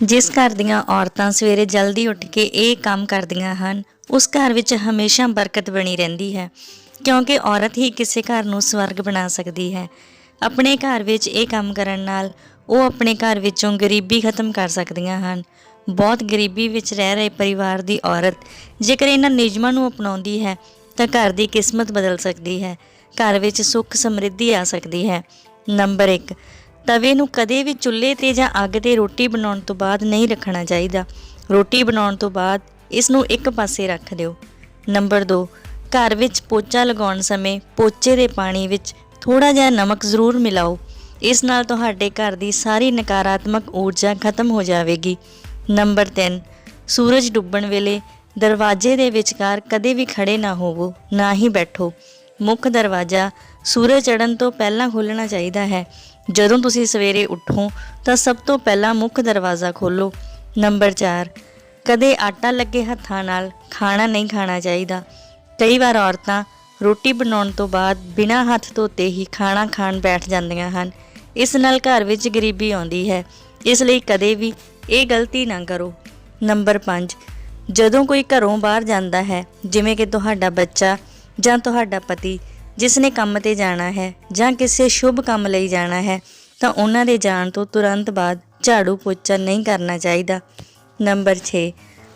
ਜਿਸ ਘਰ ਦੀਆਂ ਔਰਤਾਂ ਸਵੇਰੇ ਜਲਦੀ ਉੱਠ ਕੇ ਇਹ ਕੰਮ ਕਰਦੀਆਂ ਹਨ, ਉਸ ਘਰ ਵਿੱਚ ਹਮੇਸ਼ਾ ਬਰਕਤ ਬਣੀ ਰਹਿੰਦੀ ਹੈ, ਕਿਉਂਕਿ ਔਰਤ ਹੀ ਕਿਸੇ ਘਰ ਨੂੰ ਸਵਰਗ ਬਣਾ ਸਕਦੀ ਹੈ। ਆਪਣੇ ਘਰ ਵਿੱਚ ਇਹ ਕੰਮ ਕਰਨ ਨਾਲ ਉਹ ਆਪਣੇ ਘਰ ਵਿੱਚੋਂ ਗਰੀਬੀ ਖਤਮ ਕਰ ਸਕਦੀਆਂ ਹਨ। ਬਹੁਤ ਗਰੀਬੀ ਵਿੱਚ ਰਹਿ ਰਹੇ ਪਰਿਵਾਰ ਦੀ ਔਰਤ ਜੇਕਰ ਇਹਨਾਂ ਨਿਯਮਾਂ ਨੂੰ ਅਪਣਾਉਂਦੀ ਹੈ, ਤਾਂ ਘਰ ਦੀ ਕਿਸਮਤ ਬਦਲ ਸਕਦੀ ਹੈ, ਘਰ ਵਿੱਚ ਸੁੱਖ ਸਮਰਿੱਧੀ ਆ ਸਕਦੀ ਹੈ। ਨੰਬਰ 1 ਤਵੇ ਨੂੰ ਕਦੇ ਵੀ ਚੁੱਲ੍ਹੇ ਤੇ ਜਾਂ ਅੱਗ ਤੇ ਰੋਟੀ ਬਣਾਉਣ ਤੋਂ ਬਾਅਦ ਨਹੀਂ ਰੱਖਣਾ ਚਾਹੀਦਾ। ਰੋਟੀ ਬਣਾਉਣ ਤੋਂ ਬਾਅਦ ਇਸ ਨੂੰ ਇੱਕ ਪਾਸੇ ਰੱਖ ਦਿਓ। ਨੰਬਰ 2 ਘਰ ਵਿੱਚ ਪੋਚਾ ਲਗਾਉਣ ਸਮੇਂ ਪੋਚੇ ਦੇ ਪਾਣੀ ਵਿੱਚ ਥੋੜਾ ਜਿਹਾ ਨਮਕ ਜ਼ਰੂਰ ਮਿਲਾਓ। ਇਸ ਨਾਲ ਤੁਹਾਡੇ ਘਰ ਦੀ ਸਾਰੀ ਨਕਾਰਾਤਮਕ ਊਰਜਾ ਖਤਮ ਹੋ ਜਾਵੇਗੀ। ਨੰਬਰ 3 ਸੂਰਜ ਡੁੱਬਣ ਵੇਲੇ ਦਰਵਾਜ਼ੇ ਦੇ ਵਿਚਕਾਰ ਕਦੇ ਵੀ ਖੜੇ ਨਾ ਹੋਵੋ, ਨਾ ਹੀ ਬੈਠੋ। ਮੁੱਖ ਦਰਵਾਜ਼ਾ ਸੂਰਜ ਚੜ੍ਹਨ ਤੋਂ ਪਹਿਲਾਂ ਖੋਲ੍ਹਣਾ ਚਾਹੀਦਾ ਹੈ। ਜਦੋਂ ਤੁਸੀਂ ਸਵੇਰੇ ਉੱਠੋ, ਤਾਂ ਸਭ ਤੋਂ ਪਹਿਲਾਂ ਮੁੱਖ ਦਰਵਾਜ਼ਾ ਖੋਲੋ ਨੰਬਰ 4 ਕਦੇ ਆਟਾ ਲੱਗੇ ਹੱਥਾਂ ਨਾਲ ਖਾਣਾ ਨਹੀਂ ਖਾਣਾ ਚਾਹੀਦਾ। ਕਈ ਵਾਰ ਔਰਤਾਂ ਰੋਟੀ ਬਣਾਉਣ ਤੋਂ ਬਾਅਦ ਬਿਨਾਂ ਹੱਥ ਧੋਤੇ ਹੀ ਖਾਣਾ ਖਾਣ ਬੈਠ ਜਾਂਦੀਆਂ ਹਨ। ਇਸ ਨਾਲ ਘਰ ਵਿੱਚ ਗਰੀਬੀ ਆਉਂਦੀ ਹੈ। ਇਸ ਲਈ ਕਦੇ ਵੀ ਇਹ ਗਲਤੀ ਨਾ ਕਰੋ। ਨੰਬਰ 5 ਜਦੋਂ ਕੋਈ ਘਰੋਂ ਬਾਹਰ ਜਾਂਦਾ ਹੈ, ਜਿਵੇਂ ਕਿ ਤੁਹਾਡਾ ਬੱਚਾ ਜਾਂ ਤੁਹਾਡਾ ਪਤੀ ਜਿਸ ਨੇ ਕੰਮ ਤੇ ਜਾਣਾ ਹੈ ਜਾਂ ਕਿਸੇ ਸ਼ੁਭ ਕੰਮ ਲਈ ਜਾਣਾ ਹੈ, ਤਾਂ ਉਹਨਾਂ ਦੇ ਜਾਣ ਤੋਂ ਤੁਰੰਤ ਬਾਅਦ ਝਾੜੂ ਪੋਚਾ ਨਹੀਂ ਕਰਨਾ ਚਾਹੀਦਾ। ਨੰਬਰ 6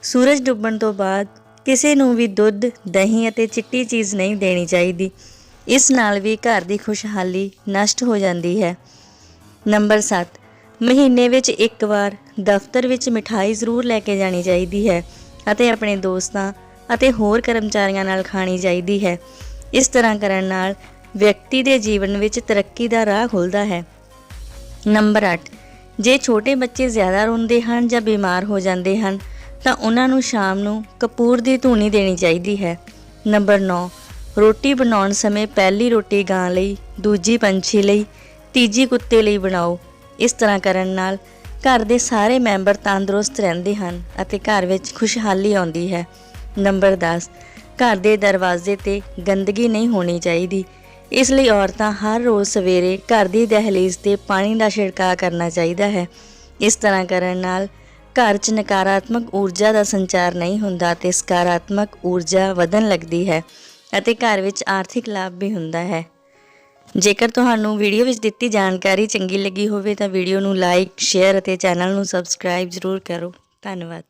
ਸੂਰਜ ਡੁੱਬਣ ਤੋਂ ਬਾਅਦ ਕਿਸੇ ਨੂੰ ਵੀ ਦੁੱਧ, ਦਹੀਂ ਅਤੇ ਚਿੱਟੀ ਚੀਜ਼ ਨਹੀਂ ਦੇਣੀ ਚਾਹੀਦੀ। ਇਸ ਨਾਲ ਵੀ ਘਰ ਦੀ ਖੁਸ਼ਹਾਲੀ ਨਸ਼ਟ ਹੋ ਜਾਂਦੀ ਹੈ। ਨੰਬਰ 7 ਮਹੀਨੇ ਵਿੱਚ ਇੱਕ ਵਾਰ ਦਫ਼ਤਰ ਵਿੱਚ ਮਿਠਾਈ ਜ਼ਰੂਰ ਲੈ ਕੇ ਜਾਣੀ ਚਾਹੀਦੀ ਹੈ ਅਤੇ ਆਪਣੇ ਦੋਸਤਾਂ ਅਤੇ ਹੋਰ ਕਰਮਚਾਰੀਆਂ ਨਾਲ ਖਾਣੀ ਚਾਹੀਦੀ ਹੈ। ਇਸ ਤਰ੍ਹਾਂ ਕਰਨ ਨਾਲ ਵਿਅਕਤੀ ਦੇ ਜੀਵਨ ਵਿੱਚ ਤਰੱਕੀ ਦਾ ਰਾਹ ਖੁੱਲਦਾ ਹੈ। ਨੰਬਰ 8 ਜੇ ਛੋਟੇ ਬੱਚੇ ਜ਼ਿਆਦਾ ਰੋਂਦੇ ਹਨ ਜਾਂ ਬਿਮਾਰ ਹੋ ਜਾਂਦੇ ਹਨ, ਤਾਂ ਉਹਨਾਂ ਨੂੰ ਸ਼ਾਮ ਨੂੰ ਕਪੂਰ ਦੀ ਧੂਣੀ ਦੇਣੀ ਚਾਹੀਦੀ ਹੈ। ਨੰਬਰ 9 ਰੋਟੀ ਬਣਾਉਣ ਸਮੇਂ ਪਹਿਲੀ ਰੋਟੀ ਗਾਂ ਲਈ, ਦੂਜੀ ਪੰਛੀ ਲਈ, ਤੀਜੀ ਕੁੱਤੇ ਲਈ ਬਣਾਓ। ਇਸ ਤਰ੍ਹਾਂ ਕਰਨ ਨਾਲ ਘਰ ਦੇ ਸਾਰੇ ਮੈਂਬਰ ਤੰਦਰੁਸਤ ਰਹਿੰਦੇ ਹਨ ਅਤੇ ਘਰ ਵਿੱਚ ਖੁਸ਼ਹਾਲੀ ਆਉਂਦੀ ਹੈ। ਨੰਬਰ 10 ਘਰ ਦੇ ਦਰਵਾਜ਼ੇ ਤੇ ਗੰਦਗੀ ਨਹੀਂ ਹੋਣੀ ਚਾਹੀਦੀ। ਇਸ ਲਈ ਔਰਤਾਂ ਹਰ ਰੋਜ਼ ਸਵੇਰੇ ਘਰ ਦੀ ਦਹਲੀਜ਼ ਤੇ ਪਾਣੀ ਦਾ ਛਿੜਕਾਅ ਕਰਨਾ ਚਾਹੀਦਾ ਹੈ। ਇਸ ਤਰ੍ਹਾਂ ਕਰਨ ਨਾਲ ਘਰ 'ਚ ਨਕਾਰਾਤਮਕ ਊਰਜਾ ਦਾ ਸੰਚਾਰ ਨਹੀਂ ਹੁੰਦਾ ਤੇ ਸਕਾਰਾਤਮਕ ਊਰਜਾ ਵਧਣ ਲੱਗਦੀ ਹੈ ਅਤੇ ਘਰ ਵਿੱਚ ਆਰਥਿਕ ਲਾਭ ਵੀ ਹੁੰਦਾ ਹੈ। ਜੇਕਰ ਤੁਹਾਨੂੰ ਵੀਡੀਓ ਵਿੱਚ ਦਿੱਤੀ ਜਾਣਕਾਰੀ ਚੰਗੀ ਲੱਗੀ ਹੋਵੇ ਤਾਂ ਵੀਡੀਓ ਨੂੰ ਲਾਈਕ, ਸ਼ੇਅਰ ਅਤੇ ਚੈਨਲ ਨੂੰ ਸਬਸਕ੍ਰਾਈਬ ਜ਼ਰੂਰ ਕਰੋ। ਧੰਨਵਾਦ।